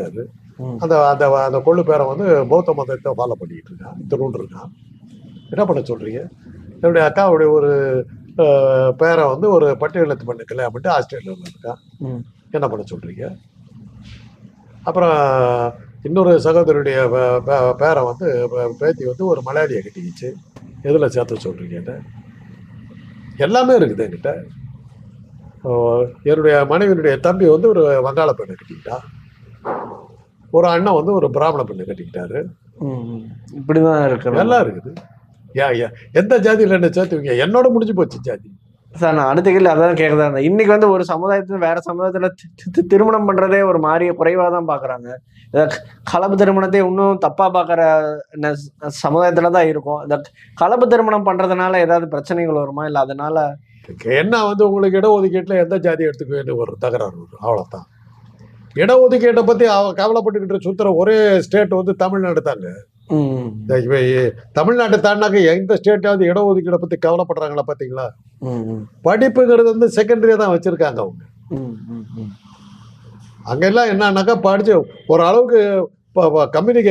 இருக்காரு. அந்த அந்த அந்த கொள்ளு பேரன் வந்து பௌத்த மதத்தை ஃபாலோ பண்ணிட்டு இருக்கான் இத்தனூண்டு இருக்கான் என்ன பண்ண சொல்றீங்க? என்னுடைய அக்காவுடைய ஒரு பேரை வந்து ஒரு பட்டியலத்து பண்ண கல்யாணம் பண்ணிட்டு ஆஸ்திரேலியாவில் இருக்கான். என்ன பண்ண சொல்றீங்க? அப்புறம் இன்னொரு சகோதரியுடைய பேரை வந்து பேத்தி வந்து ஒரு மலையாளியை கட்டிக்கிச்சு. எதில் சேர்த்து சொல்றீங்கன்னு எல்லாமே இருக்குது என்கிட்ட. என்னுடைய மனைவியினுடைய தம்பி வந்து ஒரு வங்காள பெண்ணை கட்டிக்கிட்டான் ஒரு அண்ணன் வந்து ஒரு பிராமண பெண்ணை கட்டிக்கிட்டாரு. இப்படிதான் இருக்கு எல்லாம் இருக்குது. ஏன் ஏன் எந்த ஜாதியில் என்ன சேர்த்துவீங்க என்னோட முடிஞ்சு போச்சு ஜாதி. சார் நான் அடுத்த கேள்வி அதான் கேட்கறதா இருந்தேன். இன்னைக்கு வந்து ஒரு சமுதாயத்துல வேற சமுதாயத்துல திருமணம் பண்றதே ஒரு மாறிய குறைவா தான் பாக்குறாங்க கலப்பு திருமணத்தை இன்னும் தப்பா பாக்குற சமுதாயத்துல தான் இருக்கும். இந்த கலப்பு திருமணம் பண்றதுனால ஏதாவது பிரச்சனைகள் வருமா? இல்ல அதனால என்ன வந்து உங்களுக்கு இடஒதுக்கீட்டில் எந்த ஜாதி எடுத்துக்குவேன்னு ஒரு தகராறு வரும்? அவ்வளோதான் இடஒதுக்கீட்டை பற்றி அவ கவலைப்பட்டுக்கிட்டு சுற்றுற ஒரே ஸ்டேட் வந்து தமிழ்நாடு தாங்க. தமிழ்நாட்டை தாண்டாக்க எந்த ஸ்டேட்டாவது இடஒதுக்கீடை பற்றி கவலைப்படுறாங்களா ம், படிப்புங்கிறது வந்து செகண்டரியாக தான் வச்சுருக்காங்க அவங்க. அங்கெல்லாம் என்னன்னாக்கா படிச்சு ஒரு அளவுக்கு கம்யூனிகேஷன்